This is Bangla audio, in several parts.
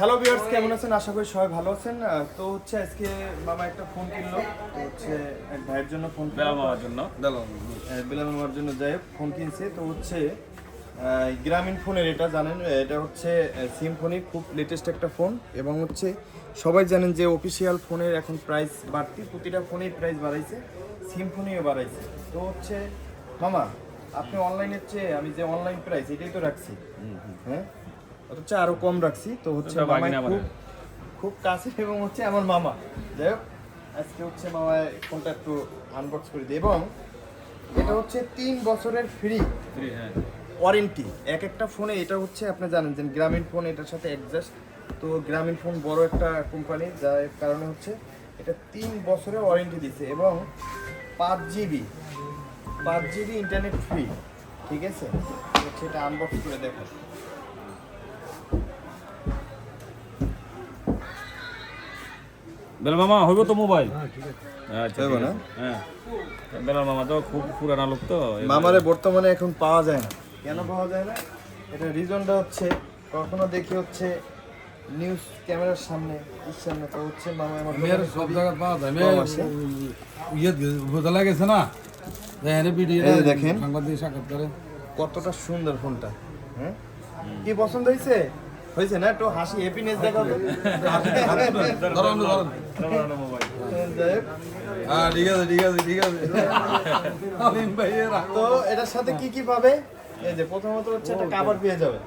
হ্যালো ভিউয়ার্স কেমন আছেন? আশা করি সবাই ভালো আছেন। তো হচ্ছে আজকে মামা একটা ফোন কিনলো। তো হচ্ছে এক ভাইয়ের জন্য ফোন বেলা মামার জন্য। বিলাম মামার জন্য যাই হোক ফোন কিনছে। তো হচ্ছে গ্রামীণ ফোনের এটা জানেন? এটা হচ্ছে সিমফোনি খুব লেটেস্ট একটা ফোন এবং হচ্ছে সবাই জানেন যে অফিসিয়াল ফোনের এখন প্রাইস বাড়তি। প্রতিটা ফোনেই প্রাইস বাড়াইছে সিমফোনিও বাড়াইছে। তো হচ্ছে মামা আপনি অনলাইনের চেয়ে আমি যে অনলাইন প্রাইস এটাই তো রাখছি। হ্যাঁ? অথচ আরও কম রাখছি। তো হচ্ছে খুব। খুব কাছে এবং হচ্ছে আমার মামা। যাই হোক আজকে হচ্ছে মামা ফোনটা একটু আনবক্স করে দিই। এবং এটা হচ্ছে তিন বছরের ফ্রি ফ্রি হ্যাঁ। ওয়ারেন্টি এক একটা ফোনে এটা হচ্ছে আপনি জানেন যে গ্রামীণ ফোন এটার সাথে অ্যাডজাস্ট তো গ্রামীণ ফোন বড় একটা কোম্পানি যার কারণে হচ্ছে এটা তিন বছরের ওয়ারেন্টি দিছে। এবং পাঁচ জিবি পাঁচ জিবি ইন্টারনেট ফ্রি ঠিক আছে? হচ্ছে এটা আনবক্স করে দেখো বেলা মামা হইব তো মোবাইল আচ্ছা না? হ্যাঁ। বেলার মামা তো খুব পুরানা লোক তো মামারে বর্তমানে এখন পাওয়া যায় না। কেন পাওয়া যায় না? এটা রিজনটা হচ্ছে কখনো দেখি হচ্ছে নিউজ ক্যামেরার সামনে সামনে তো হচ্ছে মামা আমার মেয়ের সব জায়গায় পাওয়া যায়। আসে। ইয়ে বোঝা গেছে না? দেখেন ভিডিও এই যে দেখেন। সাক্ষাৎ করে কতটা সুন্দর ফোনটা হ্যাঁ? কি পছন্দ হয়েছে? হয়েছে না? একটু হাসি হ্যাপিনেস দেখাও যাই হোক, হ্যাঁ ঠিক আছে ঠিক আছে ঠিক আছে। আলিম ভাই তো এটার সাথে কি কি পাবে? এই যে প্রথমত হচ্ছে একটা কাভার পেয়ে যাবে।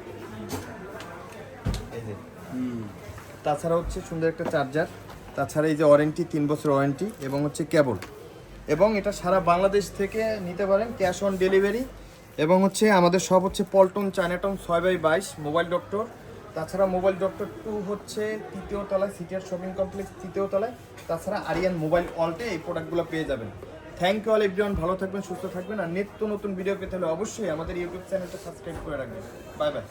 এই যে। তাছাড়া হচ্ছে সুন্দর একটা চার্জার তাছাড়া এই যে ওয়ারেন্টি তিন বছর ওয়ারেন্টি এবং হচ্ছে কেবল এবং এটা সারা বাংলাদেশ থেকে নিতে পারেন ক্যাশ অন ডেলিভারি এবং হচ্ছে আমাদের সব হচ্ছে পল্টন চায়নাটাউন ছয় বাই বাইশ মোবাইল ডক্টর তাছাড়া মোবাইল ডক্টর টু হচ্ছে তৃতীয় তলায় সিটিআর শপিং কমপ্লেক্স তৃতীয় তলায়। তাছাড়া আরিয়ান মোবাইল অল্টে এই প্রোডাক্টগুলো পেয়ে যাবেন। থ্যাংক ইউ অল এভরিওয়ান ভালো থাকবেন, সুস্থ থাকবেন। আর নিত্য নতুন ভিডিও পেতে হলে অবশ্যই আমাদের ইউটিউব চ্যানেলটা সাবস্ক্রাইব করে রাখবেন। Bye bye